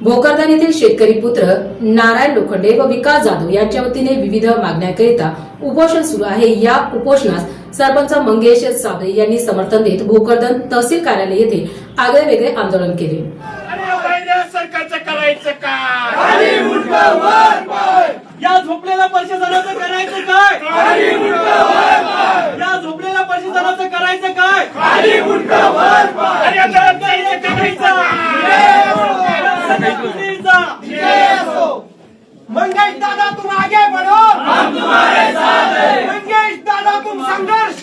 भोकरदन येथील शेतकरी पुत्र नारायण लोखंडे व विकास जाधव यांच्या वतीने विविध मागण्याकरिता उपोषण सुरू आहे. या उपोषणास सरपंच मंगेश साबळे यांनी समर्थन देत भोकरदन तहसील कार्यालय येथे आगळे वेगळे आंदोलन केले. अरे पहिल्या सरकारचं करायचं काय? या झोपलेल्या करायचं काय? या झोपलेल्या करायचं काय अरे आता जायचं करायचं मंगेश दादा तुम आगे बढ़ो हम तुम्हारे साथ हैं मंगेश दादा तुम संघर्ष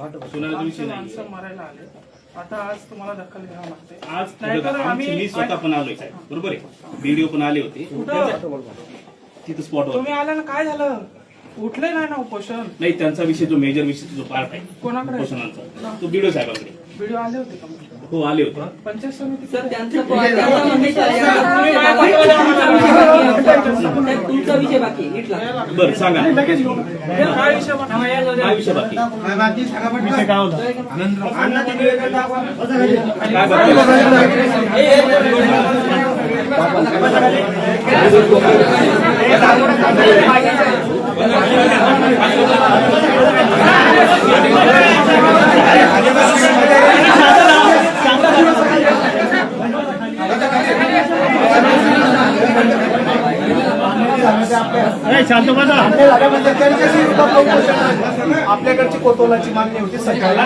माणसं मारायला आले. आता आज तुम्हाला दखल घ्यावं लागते. आज आम्ही- मी स्वतः पण आलोय. साहेब बरोबर आहे? व्हिडिओ पण आले होते. तिथं स्पॉटवर तुम्ही आल्यानं काय झालं? उठले नाही ना उपोषण? नाही त्यांचा विषय जो मेजर विषय जो पार्ट आहे. कोणाकडे? उपोषणाचा. तो व्हिडिओ साहेबांकडे. व्हिडिओ आले होते का हो आले होते. पंचायत समिती तुमचा विषय बाकी नीटला बरं सांगा. काय विषय बनवा? काय विषय बाकी काय होतं? काय बाकी ए, शांत बसा आपल्याकडची कोतोलाची मागणी होती सरकारला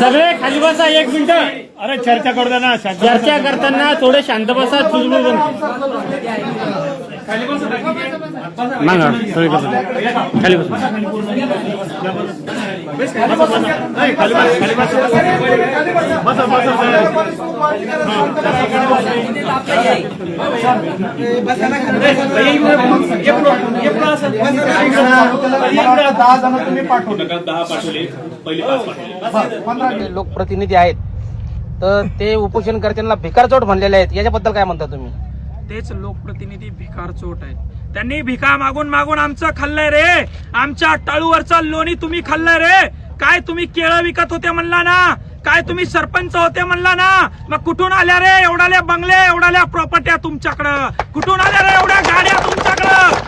सगळे खाली बसा एक मिनिट. अरे चर्चा करताना चर्चा करताना. थोडे शांत बसा चुजबुज खाली बसा ए, खाली बसा. खाली बसा. बसा बसा दहा जण तुम्ही पाठवले. नका दहा पाठवले पहिले पाच पाठवले. लोकप्रतिनिधी आहेत. तर ते उपोषणकर्त्यांना भिकारचोट म्हणलेले आहेत. याच्याबद्दल काय म्हणता तुम्ही? तेच लोकप्रतिनिधी भिकार चोट आहेत. त्यांनी भिका मागून मागून आमचं खाल्लंय रे. आमच्या टाळूवरचा लोणी तुम्ही खाल्लंय रे. काय तुम्ही केळं विकत होते म्हणला ना? काय तुम्ही सरपंच होते म्हणला ना? मग कुठून आल्या रे? एवढाल्या बंगले एवढाल्या प्रॉपर्ट्या तुमच्याकडं. कुठून आल्या रे? एवढ्या गाड्या तुमच्याकडं.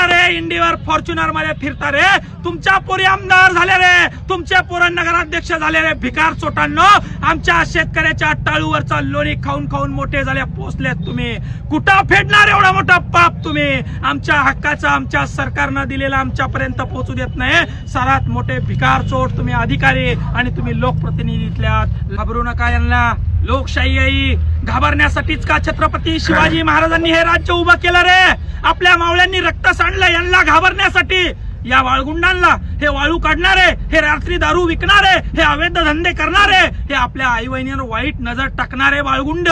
फिरता रे इंडिवर फॉर्च्युनरमध्ये फिरता रे. तुमच्या पोरी आमदार झाले रे. तुमच्या पोरं नगराध्यक्ष झाले रे. भिकार चोटांनो आमच्या शेतकऱ्याच्या टाळूवरचा लोणी खाऊन खाऊन मोठे झाले पोचलेत तुम्ही. कुठं फेडणार एवढा मोठा पाप तुम्ही? आमच्या हक्काचा आमच्या सरकारनं दिलेला आमच्यापर्यंत पोहोचू देत नाही. सर्वात मोठे भिकार चोट तुम्ही अधिकारी आणि तुम्ही लोकप्रतिनिधीतल्या. घाबरू नका यांना. लोकशाही आई घाबरण्यासाठीच का छत्रपती शिवाजी महाराजांनी हे राज्य उभं केलं रे? आपल्या मावळ्यांनी रक्त सांडलं यांना घाबरण्यासाठी. या वाळगुंडांना हे वाळू काढणारे हे रात्री दारू विकणारे हे अवैध धंदे करणारे हे आपल्या आई बहिणीवर वाईट नजर टाकणारे वाळगुंड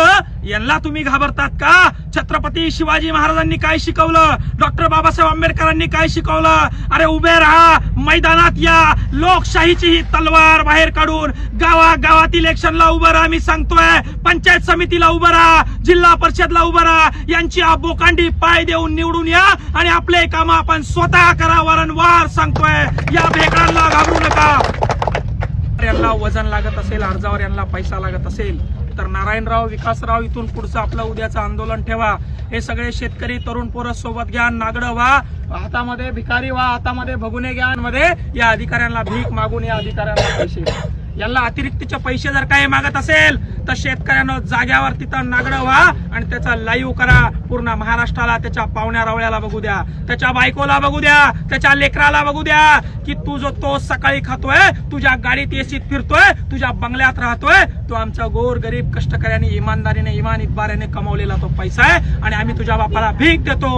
यांना तुम्ही घाबरतात का? छत्रपती शिवाजी महाराजांनी काय शिकवलं? डॉक्टर बाबासाहेब आंबेडकरांनी काय शिकवलं? अरे उभे राहा मैदानात या लोकशाहीची ही तलवार बाहेर काढून गावा गावात इलेक्शनला उभं राहा मी सांगतोय. पंचायत समितीला उभं राहा जिल्हा परिषदला उभं राहा. यांची बोकांडी पाय देऊन निवडून या आणि आपले काम आपण स्वतः करा वारंवार सांगतोय. या भेकडांना घाबरू नका. यांना वजन लागत असेल अर्जावर यांना पैसा लागत असेल तर नारायणराव विकासराव इथून पुढचं आपलं उद्याचं आंदोलन ठेवा. हे सगळे शेतकरी तरुण पोरं सोबत घ्या नागडं व्हा. हातामध्ये भिकारी व्हा हातामध्ये भगुने घ्या. मध्ये या अधिकाऱ्यांना भीक मागून या अधिकाऱ्यांना पैसे. यांना याला अतिरिक्तचे पैसे जर काही मागत असेल तर शेतकऱ्यांना जाग्यावर तिथं नागडं व्हा आणि त्याचा लाईव्ह करा. पूर्ण महाराष्ट्राला त्याच्या पाहुण्या रावळ्याला बघू द्या त्याच्या बायकोला बघू द्या त्याच्या लेकराला बघू द्या की तू जो तो सकाळी खातोय तुझ्या गाडीत एसीत फिरतोय तुझ्या बंगल्यात राहतोय तो आमचा गोर गरीब कष्टकऱ्याने इमानदारीने इमान इतबाऱ्याने कमवलेला तो पैसा आहे आणि आम्ही तुझ्या बापाला भीक देतो.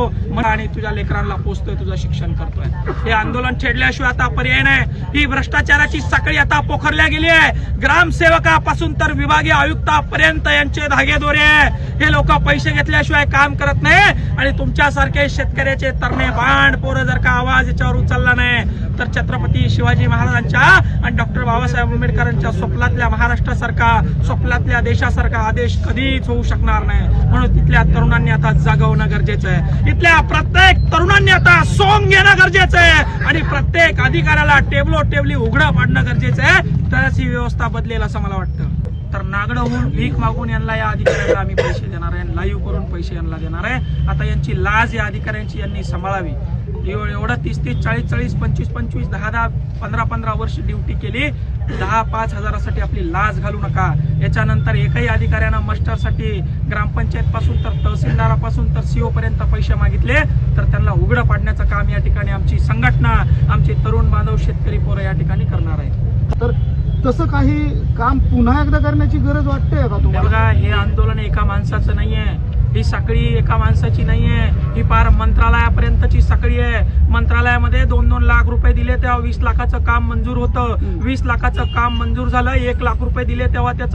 आणि तुझ्या लेकरांना पोचतोय तुझं शिक्षण करतोय. हे आंदोलन छेडल्याशिवाय आता पर्याय नाही. ही भ्रष्टाचाराची साखळी आता पोखरल्या गेली आहे. ग्रामसेवकापासून तर विभागीय आयुक्तापर्यंत यांचे धागेदोरे हे लोक पैसे घेतल्याशिवाय काम करत नाही आणि तुमच्यासारखे शेतकऱ्याचे तरणे बाण पोरं जर का आवाज याच्यावर उचलला नाही तर छत्रपती शिवाजी महाराजांच्या आणि डॉक्टर बाबासाहेब आंबेडकरांच्या स्वप्नातल्या महाराष्ट्रासारखा स्वप्नातल्या देशासारखा आदेश कधीच होऊ शकणार नाही. म्हणून तिथल्या तरुणांनी आता जागवणं गरजेचं आहे. इथल्या प्रत्येक तरुणांनी आता सोंग घेणं गरजेचं आहे. आणि प्रत्येक अधिकाऱ्याला टेबलो टेबली उघडं पाडणं गरजेचं आहे. तरच ही व्यवस्था बदलेल असं मला वाटतं. तर नागडं होऊन भीक मागून यांना या अधिकाऱ्यांना आम्ही पैसे देणार आहे. लाईव्ह करून पैसे यांना देणार आहे. आता यांची लाज या अधिकाऱ्यांची यांनी सांभाळावी. एवढं तीस तीस चाळीस चाळीस पंचवीस पंचवीस दहा दहा पंधरा पंधरा वर्ष ड्युटी केली. दहा पाच हजारासाठी आपली लाज घालू नका. याच्यानंतर एकही अधिकाऱ्यानं मस्टरसाठी ग्रामपंचायत पासून तर तहसीलदारापासून तर सीओ पर्यंत पैसे मागितले तर त्यांना उघडं पाडण्याचं काम या ठिकाणी आमची संघटना आमचे तरुण बांधव शेतकरी पोरं या ठिकाणी करणार आहेत. तर तसं काही काम पुन्हा एकदा करण्याची गरज वाटते का तुम्हाला? बघा हे आंदोलन एका माणसाचं नाहीये. ही साखळी एका माणसाची नाहीये. ही पार मंत्रालयापर्यंतची साखळी आहे. मंत्रालयामध्ये दोन दोन लाख रुपये दिले तेव्हा वीस लाखाचं काम मंजूर होतं. वीस लाखाचं काम मंजूर झालं एक लाख रुपये दिले तेव्हा त्याचं